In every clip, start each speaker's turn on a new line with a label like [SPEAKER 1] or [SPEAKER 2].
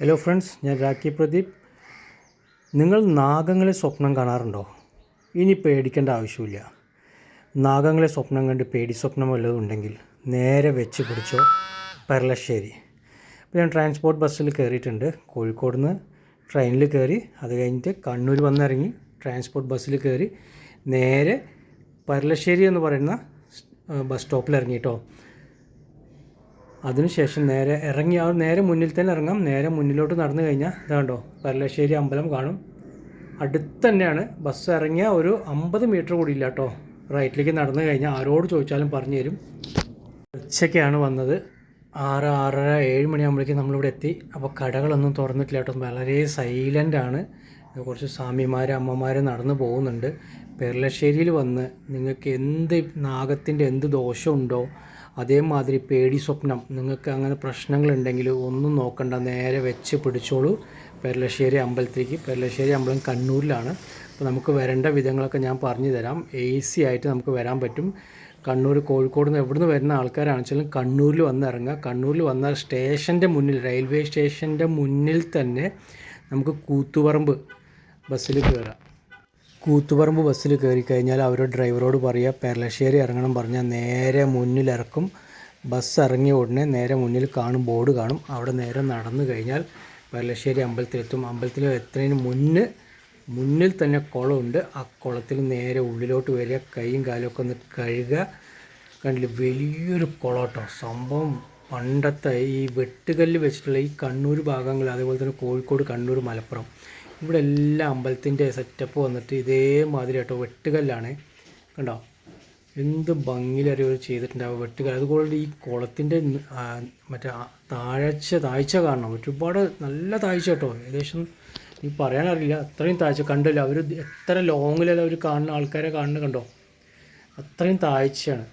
[SPEAKER 1] Hello friends ഞാൻ രാഖി പ്രദീപ്. നിങ്ങൾ നാഗങ്ങളെ സ്വപ്നം കാണാറുണ്ടോ? ഇനി പേടിക്കേണ്ട ആവശ്യമില്ല. നാഗങ്ങളെ സ്വപ്നം കണ്ട് പേടി സ്വപ്നം വല്ലതും ഉണ്ടെങ്കിൽ നേരെ വെച്ച് പിടിച്ചോ പെരളശ്ശേരി. ഇപ്പോൾ ഞാൻ ട്രാൻസ്പോർട്ട് ബസ്സിൽ കയറിയിട്ടുണ്ട്. കോഴിക്കോട് നിന്ന് ട്രെയിനിൽ കയറി അത് കഴിഞ്ഞിട്ട് കണ്ണൂർ വന്നിറങ്ങി ട്രാൻസ്പോർട്ട് ബസ്സിൽ കയറി നേരെ പെരളശ്ശേരി എന്ന് പറയുന്ന ബസ് സ്റ്റോപ്പിൽ ഇറങ്ങി കേട്ടോ അതിനുശേഷം നേരെ ഇറങ്ങി ആ നേരെ മുന്നിൽ തന്നെ ഇറങ്ങാം. നേരെ മുന്നിലോട്ട് നടന്നു കഴിഞ്ഞാൽ ഇതാണ്ടോ പരലശ്ശേരി അമ്പലം കാണും. അടുത്ത് തന്നെയാണ് ബസ് ഇറങ്ങിയ ഒരു അമ്പത് മീറ്റർ കൂടി ഇല്ല കേട്ടോ. റൈറ്റിലേക്ക് നടന്നു കഴിഞ്ഞാൽ ആരോട് ചോദിച്ചാലും പറഞ്ഞു തരും. ഉച്ചയ്ക്കാണ് വന്നത്. ആറ് ആറര ഏഴ് മണിയാകുമ്പോഴേക്കും നമ്മളിവിടെ എത്തി. അപ്പോൾ കടകളൊന്നും തുറന്നിട്ടില്ല കേട്ടോ. വളരെ സൈലന്റ് ആണ്. കുറച്ച് സ്വാമിമാർ അമ്മമാർ നടന്നു പോകുന്നുണ്ട്. പെർലശ്ശേരിയിൽ വന്ന് നിങ്ങൾക്ക് എന്ത് നാഗത്തിന്റെ എന്ത് ദോഷമുണ്ടോ അതേമാതിരി പേടി സ്വപ്നം. നിങ്ങൾക്ക് അങ്ങനെ പ്രശ്നങ്ങളുണ്ടെങ്കിൽ ഒന്നും നോക്കണ്ട. നേരെ വെച്ച് പിടിച്ചോളൂ. പെരലശ്ശേരി അമ്പലത്തിലേക്ക്. പെരലശ്ശേരി അമ്പലം കണ്ണൂരിലാണ്. അപ്പോൾ നമുക്ക് വരേണ്ട വിധങ്ങളൊക്കെ ഞാൻ പറഞ്ഞു തരാം. ഈസി ആയിട്ട് നമുക്ക് വരാൻ പറ്റും. കണ്ണൂർ കോഴിക്കോട് നിന്ന് എവിടെ നിന്ന് വരുന്ന ആൾക്കാരാണെന്നുവെച്ചാലും കണ്ണൂരിൽ വന്ന് ഇറങ്ങുക കണ്ണൂരിൽ വന്ന സ്റ്റേഷന്റെ മുന്നിൽ റെയിൽവേ സ്റ്റേഷന്റെ മുന്നിൽ തന്നെ നമുക്ക് കൂത്തുപറമ്പ് ബസ്സിൽ കയറാം കൂത്തുപറമ്പ് ബസ്സിൽ കയറി കഴിഞ്ഞാൽ അവർ ഡ്രൈവറോട് പറയുക പെരളശ്ശേരി ഇറങ്ങണം പറഞ്ഞാൽ നേരെ മുന്നിൽ ഇറക്കും ബസ് ഇറങ്ങിയ ഉടനെ നേരെ മുന്നിൽ കാണും ബോർഡ് കാണും. അവിടെ നേരെ നടന്നു കഴിഞ്ഞാൽ പെരളശ്ശേരി അമ്പലത്തിലെത്തും. അമ്പലത്തിൽ എത്തുന്നതിന് മുന്നേ മുന്നിൽ തന്നെ കുളമുണ്ട്. ആ കുളത്തിൽ നേരെ ഉള്ളിലോട്ട് വരിക കൈയും കാലും ഒക്കെ ഒന്ന് കഴുകുക. കണ്ടില്ല വലിയൊരു കുളോട്ടോ. സംഭവം പണ്ടത്തെ ഈ വെട്ടുകല്ല് വെച്ചിട്ടുള്ള ഈ കണ്ണൂർ ഭാഗങ്ങൾ അതേപോലെ തന്നെ കോഴിക്കോട് കണ്ണൂർ മലപ്പുറം. ഇവിടെ എല്ലാ അമ്പലത്തിന്റെ സെറ്റപ്പ് വന്നിട്ട് ഇതേമാതിരി കേട്ടോ വെട്ടുകല്ലാണ്. കണ്ടോ? എന്ത് ഭംഗിയിലറിയോ ചെയ്തിട്ടുണ്ടാവും വെട്ടുകല്ല്. അതുപോലെ ഈ കുളത്തിന്റെ മറ്റേ താഴ്ച താഴ്ച കാണണം. ഒരുപാട് നല്ല താഴ്ച കേട്ടോ. ഏകദേശം ഈ പറയാനറിയില്ല അത്രയും താഴ്ച കണ്ടില്ല. അവർ എത്ര ലോങ്ങിലല്ല അവർ കാണുന്ന ആൾക്കാരെ കാണുന്നത് കണ്ടോ? അത്രയും താഴ്ചയാണ്.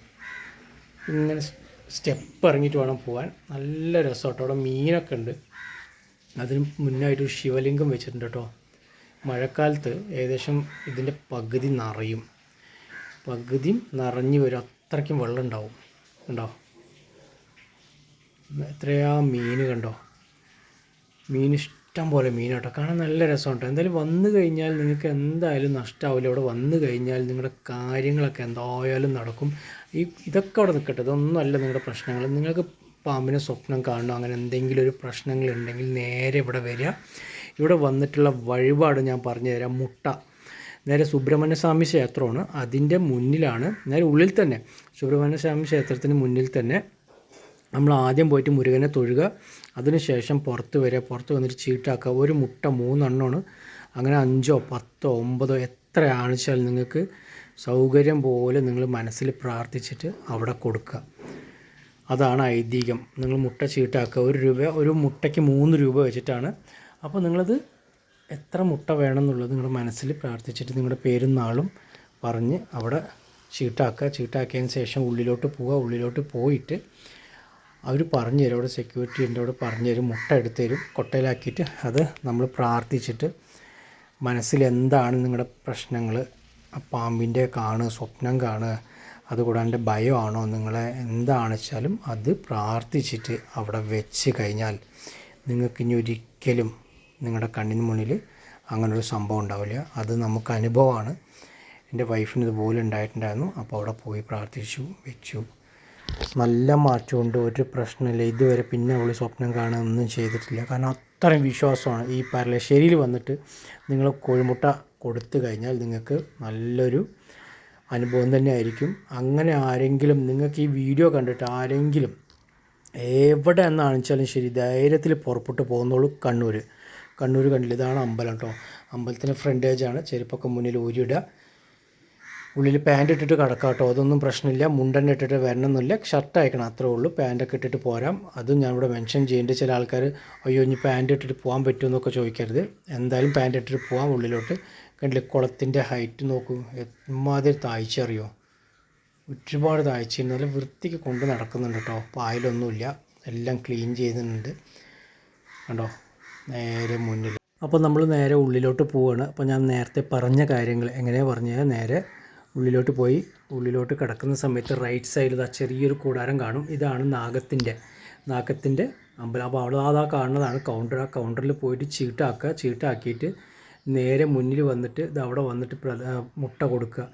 [SPEAKER 1] ഇങ്ങനെ സ്റ്റെപ്പ് ഇറങ്ങിയിട്ട് വേണം പോകാൻ നല്ല രസം കേട്ടോ അവിടെ മീനൊക്കെ ഉണ്ട്. അതിന് മുന്നായിട്ട് ശിവലിംഗം വെച്ചിട്ടുണ്ട് കേട്ടോ. മഴക്കാലത്ത് ഏകദേശം ഇതിന്റെ പകുതി നിറയും. പകുതിയും നിറഞ്ഞു വരും. അത്രയ്ക്കും വെള്ളം ഉണ്ടാവും. കണ്ടോ? എത്രയാ മീൻ കണ്ടോ? മീൻ ഇഷ്ടം പോലെ മീൻ കേട്ടോ. കാണാൻ നല്ല രസമുണ്ട് എന്തായാലും വന്നു കഴിഞ്ഞാൽ നിങ്ങൾക്ക് എന്തായാലും നഷ്ടമാവില്ല ഇവിടെ വന്നു കഴിഞ്ഞാൽ നിങ്ങളുടെ കാര്യങ്ങളൊക്കെ എന്തായാലും നടക്കും. ഈ ഇതൊക്കെ അവിടെ നിൽക്കട്ടെ. ഇതൊന്നും അല്ല നിങ്ങളുടെ പ്രശ്നങ്ങൾ. നിങ്ങൾക്ക് പാമ്പിനെ സ്വപ്നം കാണണം? അങ്ങനെ എന്തെങ്കിലും ഒരു പ്രശ്നങ്ങളുണ്ടെങ്കിൽ നേരെ ഇവിടെ വരിക. ഇവിടെ വന്നിട്ടുള്ള വഴിപാട് ഞാൻ പറഞ്ഞു തരാം മുട്ട. നേരെ സുബ്രഹ്മണ്യ സ്വാമി ക്ഷേത്രമാണ്. അതിന്റെ മുന്നിലാണ്. നേരെ ഉള്ളിൽ തന്നെ. സുബ്രഹ്മണ്യ സ്വാമി ക്ഷേത്രത്തിന് മുന്നിൽ തന്നെ നമ്മൾ ആദ്യം പോയിട്ട് മുരുകനെ തൊഴുക. അതിനുശേഷം പുറത്ത് വരിക. പുറത്ത് വന്നിട്ട് ചീട്ടാക്കുക. ഒരു മുട്ട മൂന്നെണ്ണമാണ്. അങ്ങനെ അഞ്ചോ പത്തോ ഒമ്പതോ എത്രയാണെന്ന് വെച്ചാൽ നിങ്ങൾക്ക് സൗകര്യം പോലെ നിങ്ങൾ മനസ്സിൽ പ്രാർത്ഥിച്ചിട്ട് അവിടെ കൊടുക്കുക. അതാണ് ഐതിഹ്യം. നിങ്ങൾ മുട്ട ചീട്ടാക്കുക. ഒരു രൂപ ഒരു മുട്ടയ്ക്ക് മൂന്ന് രൂപ വെച്ചിട്ടാണ്. അപ്പോൾ നിങ്ങളത് എത്ര മുട്ട വേണം എന്നുള്ളത് നിങ്ങളുടെ മനസ്സിൽ പ്രാർത്ഥിച്ചിട്ട് നിങ്ങളുടെ പേരും നാളും പറഞ്ഞ് അവിടെ ചീട്ടാക്കുക. ചീട്ടാക്കിയതിന് ശേഷം ഉള്ളിലോട്ട് പോവുക. ഉള്ളിലോട്ട് പോയിട്ട് അവർ പറഞ്ഞു തരും. അവിടെ സെക്യൂരിറ്റി ഉണ്ട്. അവിടെ പറഞ്ഞു തരും. മുട്ട എടുത്ത് തരും. കൊട്ടയിലാക്കിയിട്ട് അത് നമ്മൾ പ്രാർത്ഥിച്ചിട്ട് മനസ്സിൽ എന്താണ് നിങ്ങളുടെ പ്രശ്നങ്ങൾ? പാമ്പിന്റെ കാണുക സ്വപ്നം കാണുക അതുകൂടാണ്ട് ഭയമാണോ നിങ്ങളെ? എന്താണെച്ചാലും അത് പ്രാർത്ഥിച്ചിട്ട് അവിടെ വെച്ച് കഴിഞ്ഞാൽ നിങ്ങൾക്ക് ഇനി ഒരിക്കലും നിങ്ങളുടെ കണ്ണിന് മുന്നിൽ അങ്ങനൊരു സംഭവം ഉണ്ടാവില്ല. അത് നമുക്ക് അനുഭവമാണ്. എന്റെ വൈഫിന് ഇതുപോലെ ഉണ്ടായിട്ടുണ്ടായിരുന്നു. അപ്പോൾ അവിടെ പോയി പ്രാർത്ഥിച്ചു വെച്ചു. നല്ല മാറ്റമുണ്ട്. ഒരു പ്രശ്നമില്ല. ഇതുവരെ പിന്നെ അവൾ സ്വപ്നം കാണുകയൊന്നും ചെയ്തിട്ടില്ല. കാരണം അത്രയും വിശ്വാസമാണ്. ഈ പരലശ്ശേരിയിൽ വന്നിട്ട് നിങ്ങൾ കോഴിമുട്ട കൊടുത്തു കഴിഞ്ഞാൽ നിങ്ങൾക്ക് നല്ലൊരു അനുഭവം തന്നെ ആയിരിക്കും. അങ്ങനെ ആരെങ്കിലും നിങ്ങൾക്ക് ഈ വീഡിയോ കണ്ടിട്ട് ആരെങ്കിലും എവിടെ എന്ന് വെച്ചാലും ശരി ധൈര്യത്തിൽ പുറപ്പെട്ട് പോകുന്നുള്ളൂ കണ്ണൂർ കണ്ണൂർ കണ്ടില്ല ഇതാണ് അമ്പലം കേട്ടോ അമ്പലത്തിന്റെ ഫ്രണ്ടേജാണ് ചെരുപ്പൊക്കെ മുന്നിൽ ഊരിയിടുക. ഉള്ളിൽ പാന്റ് ഇട്ടിട്ട് കിടക്കാം കേട്ടോ അതൊന്നും പ്രശ്നമില്ല. മുണ്ടന്നെ ഇട്ടിട്ട് വരണമെന്നില്ല ഷർട്ട് അയക്കണം. അത്രേ ഉള്ളൂ. പാന്റൊക്കെ ഇട്ടിട്ട് പോരാം. അതും ഞാൻ ഇവിടെ മെൻഷൻ ചെയ്യേണ്ട. ചില ആൾക്കാർ അയ്യോ ഇനി പാന്റ് ഇട്ടിട്ട് പോകാൻ പറ്റുമെന്നൊക്കെ ചോദിക്കരുത്. എന്തായാലും പാന്റ് ഇട്ടിട്ട് പോകാം ഉള്ളിലോട്ട്. കണ്ടില്ല കുളത്തിന്റെ ഹൈറ്റ് നോക്കൂ. എമ്മാതിരി താഴ്ച അറിയോ? ഒരുപാട് താഴ്ച. നല്ല വൃത്തിക്ക് കൊണ്ട് നടക്കുന്നുണ്ട് കേട്ടോ പായലൊന്നുമില്ല. എല്ലാം ക്ലീൻ ചെയ്യുന്നുണ്ട്. കണ്ടോ? നേരെ മുന്നിൽ അപ്പോൾ നമ്മൾ നേരെ ഉള്ളിലോട്ട് പോവുകയാണ് അപ്പോൾ ഞാൻ നേരത്തെ പറഞ്ഞ കാര്യങ്ങൾ എങ്ങനെയാണ് പറഞ്ഞാൽ നേരെ ഉള്ളിലോട്ട് പോയി. ഉള്ളിലോട്ട് കിടക്കുന്ന സമയത്ത് റൈറ്റ് സൈഡിൽ ആ ചെറിയൊരു കൂടാരം കാണും. ഇതാണ് നാഗത്തിന്റെ നാഗത്തിന്റെ അമ്പലം. അപ്പോൾ അവിടെ അതാ കാണുന്നതാണ് കൗണ്ടർ ആ കൗണ്ടറിൽ പോയിട്ട് ചീട്ടാക്കുക. ചീട്ടാക്കിയിട്ട് നേരെ മുന്നിൽ വന്നിട്ട് ഇത് അവിടെ വന്നിട്ട് മുട്ട കൊടുക്കുക.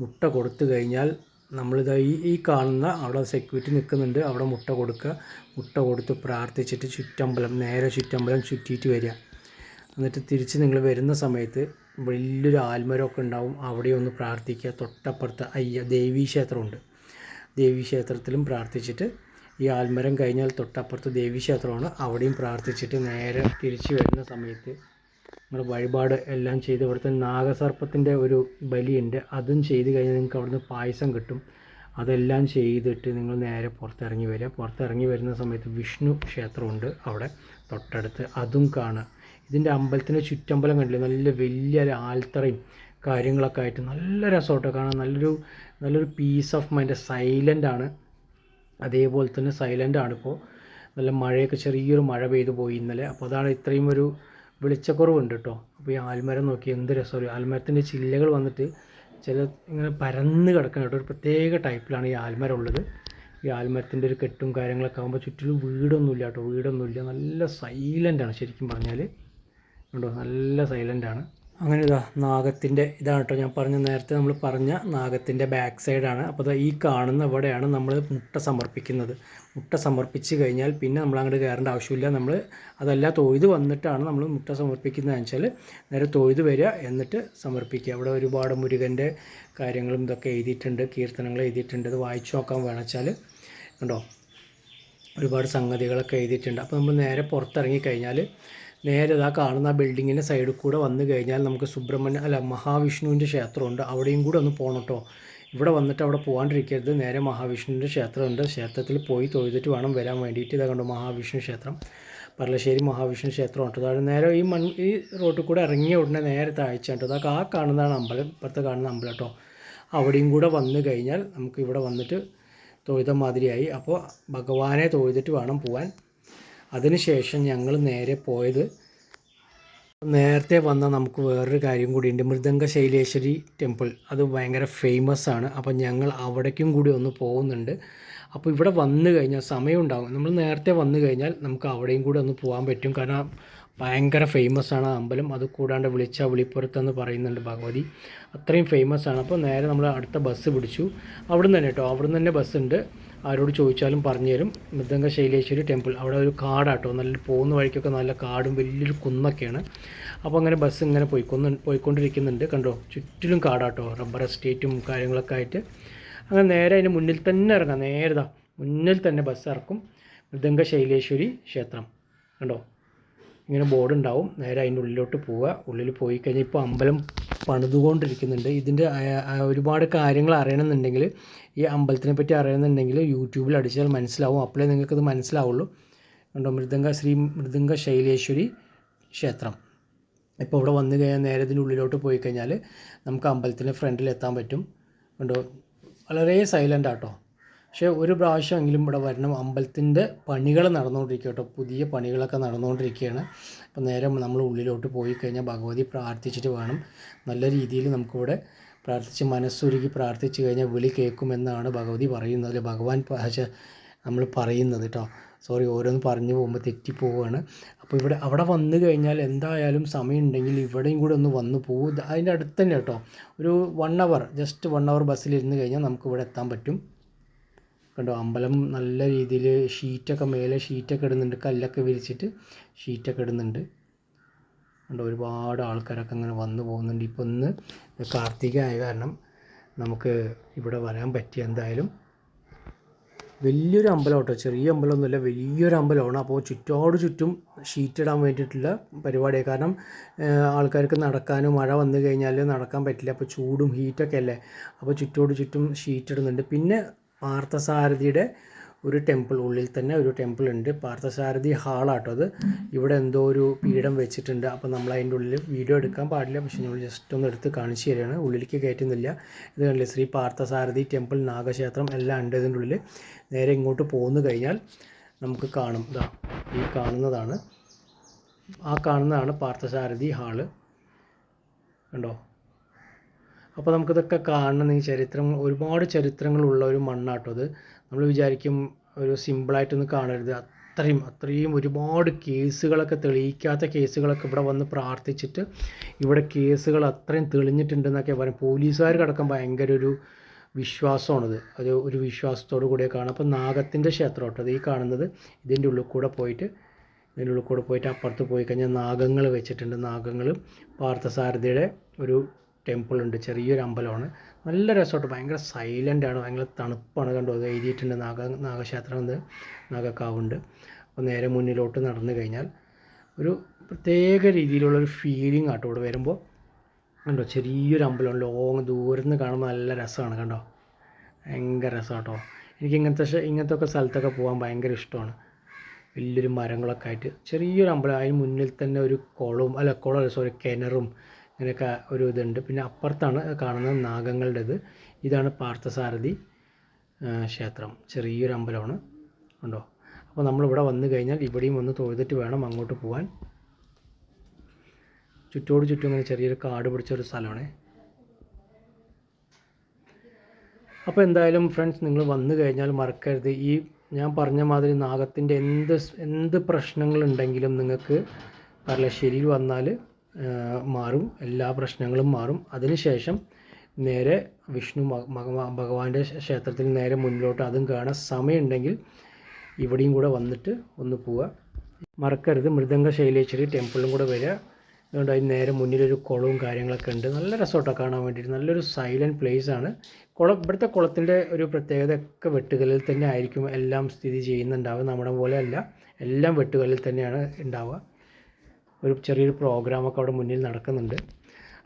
[SPEAKER 1] മുട്ട കൊടുത്തു കഴിഞ്ഞാൽ നമ്മളിത് ഈ ഈ കാണുന്ന അവിടെ സെക്യൂരിറ്റി നിൽക്കുന്നുണ്ട്. അവിടെ മുട്ട കൊടുക്കുക. മുട്ട കൊടുത്ത് പ്രാർത്ഥിച്ചിട്ട് ചുറ്റമ്പലം നേരെ ചുറ്റമ്പലം ചുറ്റിയിട്ട് വരിക. എന്നിട്ട് തിരിച്ച് നിങ്ങൾ വരുന്ന സമയത്ത് വലിയൊരു ആൽമരമൊക്കെ ഉണ്ടാവും. അവിടെ ഒന്ന് പ്രാർത്ഥിക്കുക. തൊട്ടപ്പുറത്ത് അയ്യ ദേവീ ക്ഷേത്രമുണ്ട്. ദേവീ ക്ഷേത്രത്തിലും പ്രാർത്ഥിച്ചിട്ട് ഈ ആൽമരം കഴിഞ്ഞാൽ തൊട്ടപ്പുറത്ത് ദേവീ ക്ഷേത്രമാണ്. അവിടെയും പ്രാർത്ഥിച്ചിട്ട് നേരെ തിരിച്ചു വരുന്ന സമയത്ത് നിങ്ങൾ വഴിപാട് എല്ലാം ചെയ്ത് ഇവിടുത്തെ നാഗസർപ്പത്തിന്റെ ഒരു ബലിയുണ്ട്. അതും ചെയ്ത് കഴിഞ്ഞാൽ നിങ്ങൾക്ക് അവിടുന്ന് പായസം കിട്ടും. അതെല്ലാം ചെയ്തിട്ട് നിങ്ങൾ നേരെ പുറത്തിറങ്ങി വരിക. പുറത്തിറങ്ങി വരുന്ന സമയത്ത് വിഷ്ണു ക്ഷേത്രമുണ്ട് അവിടെ തൊട്ടടുത്ത്. അതും കാണുക ഇതിന്റെ അമ്പലത്തിന്റെ ചുറ്റമ്പലം കണ്ടില്ലേ? നല്ല വലിയ ആൽത്തറയും കാര്യങ്ങളൊക്കെ ആയിട്ട് നല്ല രസമായിട്ട് കാണാൻ നല്ലൊരു നല്ലൊരു പീസ് ഓഫ് മൈൻഡ് സൈലന്റ് ആണ്. അതേപോലെ തന്നെ സൈലന്റ് ആണ് ഇപ്പോൾ നല്ല മഴയൊക്കെ ചെറിയൊരു മഴ പെയ്തു പോയി ഇന്നലെ. അപ്പോൾ അതാണ് ഇത്രയും ഒരു വെളിച്ചക്കുറവുണ്ട് കേട്ടോ. അപ്പോൾ ഈ ആൽമരം നോക്കി എന്ത് രസം ആൽമരത്തിന്റെ ചില്ലകൾ വന്നിട്ട് ചില ഇങ്ങനെ പരന്ന് കിടക്കണം കേട്ടോ. ഒരു പ്രത്യേക ടൈപ്പിലാണ് ഈ ആൽമരം ഉള്ളത്. ഈ ആൽമരത്തിന്റെ ഒരു കെട്ടും കാര്യങ്ങളൊക്കെ ആകുമ്പോൾ ചുറ്റിലും വീടൊന്നുമില്ല കേട്ടോ. വീടൊന്നുമില്ല. നല്ല സൈലന്റ് ആണ് ശരിക്കും പറഞ്ഞാൽ കണ്ടോ നല്ല സൈലന്റ് ആണ്. അങ്ങനെ ഇതാ നാഗത്തിന്റെ ഇതാണ് കേട്ടോ ഞാൻ പറഞ്ഞ നേരത്തെ നമ്മൾ പറഞ്ഞ നാഗത്തിന്റെ ബാക്ക് സൈഡാണ് അപ്പോൾ ഈ കാണുന്ന ഇവിടെയാണ് നമ്മൾ മുട്ട സമർപ്പിക്കുന്നത്. മുട്ട സമർപ്പിച്ച് കഴിഞ്ഞാൽ പിന്നെ നമ്മൾ അങ്ങോട്ട് കയറേണ്ട ആവശ്യമില്ല. നമ്മൾ അതല്ല തൊഴുത് വന്നിട്ടാണ് നമ്മൾ മുട്ട സമർപ്പിക്കുന്നതെന്ന് വെച്ചാൽ നേരെ തൊഴുത് വരിക എന്നിട്ട് സമർപ്പിക്കുക. അവിടെ ഒരുപാട് മുരുകന്റെ കാര്യങ്ങളും ഇതൊക്കെ എഴുതിയിട്ടുണ്ട് കീർത്തനങ്ങൾ എഴുതിയിട്ടുണ്ട്. ഇത് വായിച്ചു നോക്കാൻ വേണമെച്ചാൽ കണ്ടോ? ഒരുപാട് സംഗതികളൊക്കെ എഴുതിയിട്ടുണ്ട്. അപ്പോൾ നമ്മൾ നേരെ പുറത്തിറങ്ങി കഴിഞ്ഞാൽ നേരെ ഇതാ കാണുന്ന ആ ബിൽഡിങ്ങിന്റെ സൈഡിൽ കൂടെ വന്നു കഴിഞ്ഞാൽ നമുക്ക് സുബ്രഹ്മണ്യ അല്ല മഹാവിഷ്ണുവിന്റെ ക്ഷേത്രമുണ്ട്. അവിടെയും കൂടെ ഒന്ന് പോകണം കേട്ടോ ഇവിടെ വന്നിട്ട് അവിടെ പോകാണ്ടിരിക്കരുത് നേരെ മഹാവിഷ്ണുവിന്റെ ക്ഷേത്രമുണ്ട്. ക്ഷേത്രത്തിൽ പോയി തൊഴുതിട്ട് വേണം വരാൻ വേണ്ടിയിട്ട്. ഇതാ കണ്ടു മഹാവിഷ്ണു ക്ഷേത്രം. പറലശ്ശേരി മഹാവിഷ്ണു ക്ഷേത്രമുണ്ട്. അതായത് നേരെ ഈ മൺ ഈ റോട്ടിൽ കൂടെ ഇറങ്ങിയ ഉടനെ നേരെ താഴ്ച ഉണ്ട്. അതൊക്കെ ആ കാണുന്നതാണ് അമ്പലം. ഇപ്പുറത്ത് കാണുന്ന അമ്പലം കേട്ടോ അവിടെയും കൂടെ വന്നു കഴിഞ്ഞാൽ നമുക്ക് ഇവിടെ വന്നിട്ട് തൊഴുത മാതിരിയായി. അപ്പോൾ ഭഗവാനെ തൊഴുതിട്ട് വേണം പോവാൻ. അതിനുശേഷം ഞങ്ങൾ നേരെ പോയത് നേരത്തെ വന്ന നമുക്ക് വേറൊരു കാര്യം കൂടിയുണ്ട് മൃദംഗ ശൈലേശ്വരി ടെമ്പിൾ. അത് ഭയങ്കര ഫേമസ് ആണ്. അപ്പോൾ ഞങ്ങൾ അവിടേക്കും കൂടി ഒന്ന് പോകുന്നുണ്ട്. അപ്പോൾ ഇവിടെ വന്നു കഴിഞ്ഞാൽ സമയം ഉണ്ടാകും നമ്മൾ നേരത്തെ വന്നു കഴിഞ്ഞാൽ നമുക്ക് അവിടെയും കൂടി ഒന്ന് പോകാൻ പറ്റും. കാരണം ഭയങ്കര ഫേമസ് ആണ് ആ അമ്പലം. അത് കൂടാണ്ട് വിളിച്ച വിളിപ്പുറത്തെന്ന് പറയുന്നുണ്ട് ഭഗവതി. അത്രയും ഫേമസ് ആണ്. അപ്പോൾ നേരെ നമ്മൾ അടുത്ത ബസ് പിടിച്ചു. അവിടെ നിന്ന് തന്നെ കേട്ടോ അവിടെ നിന്ന് തന്നെ ബസ് ഉണ്ട്. ആരോട് ചോദിച്ചാലും പറഞ്ഞു തരും. മൃദംഗ ശൈലേശ്വരി ടെമ്പിൾ അവിടെ ഒരു കാടാട്ടോ നല്ല പോകുന്ന വഴിക്കൊക്കെ നല്ല കാടും വലിയൊരു കുന്നൊക്കെയാണ്. അപ്പോൾ അങ്ങനെ ബസ് ഇങ്ങനെ പോയിക്കൊന്ന് പോയിക്കൊണ്ടിരിക്കുന്നുണ്ട്. കണ്ടോ? ചുറ്റിലും കാടാട്ടോ റബ്ബർ എസ്റ്റേറ്റും കാര്യങ്ങളൊക്കെ ആയിട്ട്. അങ്ങനെ നേരെ അതിന് മുന്നിൽ തന്നെ ഇറങ്ങാം. നേരെ മുന്നിൽ തന്നെ ബസ് ഇറക്കും. മൃദംഗ ശൈലേശ്വരി ക്ഷേത്രം. കണ്ടോ? ഇങ്ങനെ ബോർഡ് ഉണ്ടാവും. നേരെ അതിന്റെ ഉള്ളിലോട്ട് പോവുക. ഉള്ളിൽ പോയി കഴിഞ്ഞാൽ ഇപ്പോൾ അമ്പലം പണിതുകൊണ്ടിരിക്കുന്നുണ്ട്. ഇതിന്റെ ഒരുപാട് കാര്യങ്ങൾ അറിയണമെന്നുണ്ടെങ്കിൽ ഈ അമ്പലത്തിനെ പറ്റി അറിയണമെന്നുണ്ടെങ്കിൽ യൂട്യൂബിൽ അടിച്ചാൽ മനസ്സിലാവും. അപ്പോഴേ നിങ്ങൾക്കത് മനസ്സിലാവുള്ളൂ. കണ്ടോ മൃദംഗ ശ്രീ മൃദംഗ ശൈലേശ്വരി ക്ഷേത്രം. ഇപ്പോൾ ഇവിടെ വന്നു കഴിഞ്ഞാൽ നേരെ ഇതിന്റെ ഉള്ളിലോട്ട് പോയി കഴിഞ്ഞാൽ നമുക്ക് അമ്പലത്തിന്റെ ഫ്രണ്ടിൽ എത്താൻ പറ്റും. കണ്ടോ വളരെ സൈലന്റ് ആട്ടോ. പക്ഷേ ഒരു പ്രാവശ്യമെങ്കിലും ഇവിടെ വരണം. അമ്പലത്തിന്റെ പണികൾ നടന്നുകൊണ്ടിരിക്കുക കേട്ടോ. പുതിയ പണികളൊക്കെ നടന്നുകൊണ്ടിരിക്കുകയാണ്. അപ്പോൾ നേരെ നമ്മൾ ഉള്ളിലോട്ട് പോയി കഴിഞ്ഞാൽ ഭഗവതി പ്രാർത്ഥിച്ചിട്ട് വേണം. നല്ല രീതിയിൽ നമുക്കിവിടെ പ്രാർത്ഥിച്ച് മനസ്സൊരുക്കി പ്രാർത്ഥിച്ച് കഴിഞ്ഞാൽ വിളി കേൾക്കുമെന്നാണ് ഭഗവതി പറയുന്നത്. അല്ലെ? ഭഗവാൻ നമ്മൾ പറയുന്നത് കേട്ടോ. സോറി ഓരോന്ന് പറഞ്ഞു പോകുമ്പോൾ തെറ്റിപ്പോവുകയാണ്. അപ്പോൾ ഇവിടെ അവിടെ വന്നു കഴിഞ്ഞാൽ എന്തായാലും സമയം ഉണ്ടെങ്കിൽ ഇവിടെയും കൂടെ ഒന്ന് വന്നു പോകും അതിന്റെ അടുത്ത് തന്നെ കേട്ടോ. ഒരു one hour just one hour ബസ്സിലിരുന്ന് കഴിഞ്ഞാൽ നമുക്ക് ഇവിടെ എത്താൻ പറ്റും. കണ്ടോ? അമ്പലം നല്ല രീതിയിൽ ഷീറ്റൊക്കെ മേലെ ഷീറ്റൊക്കെ ഇടുന്നുണ്ട്. കല്ലൊക്കെ വിരിച്ചിട്ട് ഷീറ്റൊക്കെ ഇടുന്നുണ്ട്. കണ്ടോ? ഒരുപാട് ആൾക്കാരൊക്കെ ഇങ്ങനെ വന്നു പോകുന്നുണ്ട്. ഇപ്പോൾ ഇന്ന് കാർത്തിക ആയ കാരണം നമുക്ക് ഇവിടെ വരാൻ പറ്റി. എന്തായാലും വലിയൊരു അമ്പലം കേട്ടോ. ചെറിയ അമ്പലമൊന്നുമില്ല വലിയൊരു അമ്പലമാണ്. അപ്പോൾ ചുറ്റോട് ചുറ്റും ഷീറ്റിടാൻ വേണ്ടിയിട്ടുള്ള പരിപാടിയാണ്. കാരണം ആൾക്കാർക്ക് നടക്കാനും മഴ വന്നു കഴിഞ്ഞാൽ നടക്കാൻ പറ്റില്ല. അപ്പോൾ ചൂടും ഹീറ്റൊക്കെ അല്ലേ? അപ്പോൾ ചുറ്റോട് ചുറ്റും ഷീറ്റിടുന്നുണ്ട് പിന്നെ പാർത്ഥസാരഥിയുടെ ഒരു ടെമ്പിൾ ഉള്ളിൽ തന്നെ ഒരു ടെമ്പിൾ ഉണ്ട്. പാർത്ഥസാരഥി ഹാളാട്ടോ അത്. ഇവിടെ എന്തോ ഒരു പീഠം വെച്ചിട്ടുണ്ട്. അപ്പോൾ നമ്മൾ അതിന്റെ ഉള്ളിൽ വീഡിയോ എടുക്കാൻ പാടില്ല. പക്ഷെ നമ്മൾ ജസ്റ്റ് ഒന്ന് എടുത്ത് കാണിച്ചു തരികയാണ് ഉള്ളിലേക്ക് കയറ്റുന്നില്ല. ഇത് കണ്ടില്ലേ? ശ്രീ പാർത്ഥസാരഥി ടെമ്പിൾ നാഗക്ഷേത്രം എല്ലാം ഉണ്ട് ഇതിന്റെ ഉള്ളിൽ. നേരെ ഇങ്ങോട്ട് പോന്നു കഴിഞ്ഞാൽ നമുക്ക് കാണും. ഇതാ ഈ കാണുന്നതാണ്. ആ കാണുന്നതാണ് പാർത്ഥസാരഥി ഹാൾ. കണ്ടോ? അപ്പോൾ നമുക്കിതൊക്കെ കാണണം ഈ ചരിത്രം ഒരുപാട് ചരിത്രങ്ങളുള്ള ഒരു മണ്ണാട്ടോ അത്. നമ്മൾ വിചാരിക്കും ഒരു സിമ്പിളായിട്ടൊന്ന് കാണരുത്. അത്രയും അത്രയും ഒരുപാട് കേസുകളൊക്കെ തെളിയിക്കാത്ത കേസുകളൊക്കെ ഇവിടെ വന്ന് പ്രാർത്ഥിച്ചിട്ട് ഇവിടെ കേസുകൾ അത്രയും തെളിഞ്ഞിട്ടുണ്ടെന്നൊക്കെ പറയും. പോലീസുകാർ കിടക്കാൻ ഭയങ്കര ഒരു വിശ്വാസമാണത്. അത് ഒരു വിശ്വാസത്തോടു കൂടിയ കാണും. അപ്പോൾ നാഗത്തിന്റെ ക്ഷേത്രം കേട്ടോ അത് ഈ കാണുന്നത്. ഇതിന്റെ ഉള്ളിൽ കൂടെ പോയിട്ട് ഇതിന്റെ ഉള്ളിൽ കൂടെ പോയിട്ട് അപ്പുറത്ത് പോയി കഴിഞ്ഞാൽ നാഗങ്ങൾ വെച്ചിട്ടുണ്ട്. നാഗങ്ങൾ പാർത്ഥസാരഥിയുടെ ഒരു ടെമ്പിൾ ഉണ്ട് ചെറിയൊരു അമ്പലമാണ്. നല്ല രസമായിട്ട് ഭയങ്കര ആണ്. ഭയങ്കര തണുപ്പാണ്. കണ്ടു? അത് എഴുതിയിട്ടുണ്ട് നാഗ നാഗക്ഷേത്രം ഉണ്ട് നാഗക്കാവുണ്ട്. അപ്പോൾ നേരെ മുന്നിലോട്ട് നടന്നു കഴിഞ്ഞാൽ ഒരു പ്രത്യേക രീതിയിലുള്ള ഒരു ഫീലിംഗ് ആട്ടോ ഇവിടെ വരുമ്പോൾ കണ്ടോ? ചെറിയൊരു അമ്പലം ലോങ് ദൂരെ കാണുമ്പോൾ നല്ല രസമാണ്. കണ്ടോ? ഭയങ്കര രസമാണ് കേട്ടോ എനിക്ക് ഇങ്ങനത്തെ ഇങ്ങനത്തെ ഒക്കെ സ്ഥലത്തൊക്കെ പോകാൻ ഭയങ്കര ഇഷ്ടമാണ്. വലിയൊരു മരങ്ങളൊക്കെ ആയിട്ട് ചെറിയൊരു അമ്പലം. അതിന് മുന്നിൽ തന്നെ ഒരു കുളവും അല്ല കുളം സോറി കിണറും ഇങ്ങനെയൊക്കെ ഒരു ഇതുണ്ട്. പിന്നെ അപ്പുറത്താണ് കാണുന്നത് നാഗങ്ങളുടേത്. ഇതാണ് പാർത്ഥസാരഥി ക്ഷേത്രം. ചെറിയൊരു അമ്പലമാണ്. ഉണ്ടോ? അപ്പോൾ നമ്മളിവിടെ വന്നു കഴിഞ്ഞാൽ ഇവിടെയും ഒന്ന് തൊഴുതിട്ട് വേണം അങ്ങോട്ട് പോകാൻ ചുറ്റോട് ചുറ്റും ഇങ്ങനെ ചെറിയൊരു കാട് പിടിച്ച ഒരു സ്ഥലമാണ്. അപ്പോൾ എന്തായാലും ഫ്രണ്ട്സ് നിങ്ങൾ വന്നു കഴിഞ്ഞാൽ മറക്കരുത്. ഈ ഞാൻ പറഞ്ഞ മാതിരി നാഗത്തിന്റെ എന്ത് എന്ത് പ്രശ്നങ്ങളുണ്ടെങ്കിലും നിങ്ങൾക്ക് പറലശ്ശേരിയിൽ വന്നാൽ മാറും. എല്ലാ പ്രശ്നങ്ങളും മാറും. അതിനുശേഷം നേരെ വിഷ്ണു ഭഗവാന്റെ ക്ഷേത്രത്തിൽ നേരെ മുന്നിലോട്ട് അതും കാണാൻ സമയമുണ്ടെങ്കിൽ ഇവിടെയും കൂടെ വന്നിട്ട് ഒന്ന് പോവുക. മറക്കരുത്. മൃദംഗ ശൈലേശ്വരി ടെമ്പിളും കൂടെ വരിക. അതുകൊണ്ട് അതിന് നേരെ മുന്നിലൊരു കുളവും കാര്യങ്ങളൊക്കെ ഉണ്ട്. നല്ല രസമായിട്ടാണ് കാണാൻ വേണ്ടിയിട്ട്. നല്ലൊരു സൈലന്റ് പ്ലേസ് ആണ്. കുളം ഇവിടുത്തെ കുളത്തിന്റെ ഒരു പ്രത്യേകത ഒക്കെ വെട്ടുകല്ലിൽ തന്നെ ആയിരിക്കും. എല്ലാം സ്ഥിതി ചെയ്യുന്നുണ്ടാവുക. നമ്മുടെ പോലെ അല്ല. എല്ലാം വെട്ടുകല്ലിൽ തന്നെയാണ് ഉണ്ടാവുക. ഒരു ചെറിയൊരു പ്രോഗ്രാമൊക്കെ അവിടെ മുന്നിൽ നടക്കുന്നുണ്ട്.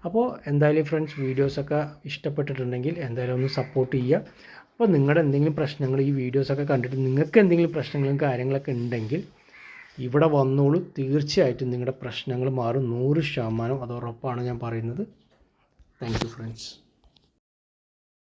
[SPEAKER 1] അപ്പോൾ എന്തായാലും ഫ്രണ്ട്സ് വീഡിയോസൊക്കെ ഇഷ്ടപ്പെട്ടിട്ടുണ്ടെങ്കിൽ എന്തായാലും ഒന്ന് സപ്പോർട്ട് ചെയ്യുക. അപ്പോൾ നിങ്ങളുടെ എന്തെങ്കിലും പ്രശ്നങ്ങൾ ഈ വീഡിയോസൊക്കെ കണ്ടിട്ട് നിങ്ങൾക്ക് എന്തെങ്കിലും പ്രശ്നങ്ങളും കാര്യങ്ങളൊക്കെ ഉണ്ടെങ്കിൽ ഇവിടെ വന്നോളൂ. തീർച്ചയായിട്ടും നിങ്ങളുടെ പ്രശ്നങ്ങൾ മാറും. നൂറ് ശതമാനം അത് ഉറപ്പാണ് ഞാൻ പറയുന്നത്. Thank you friends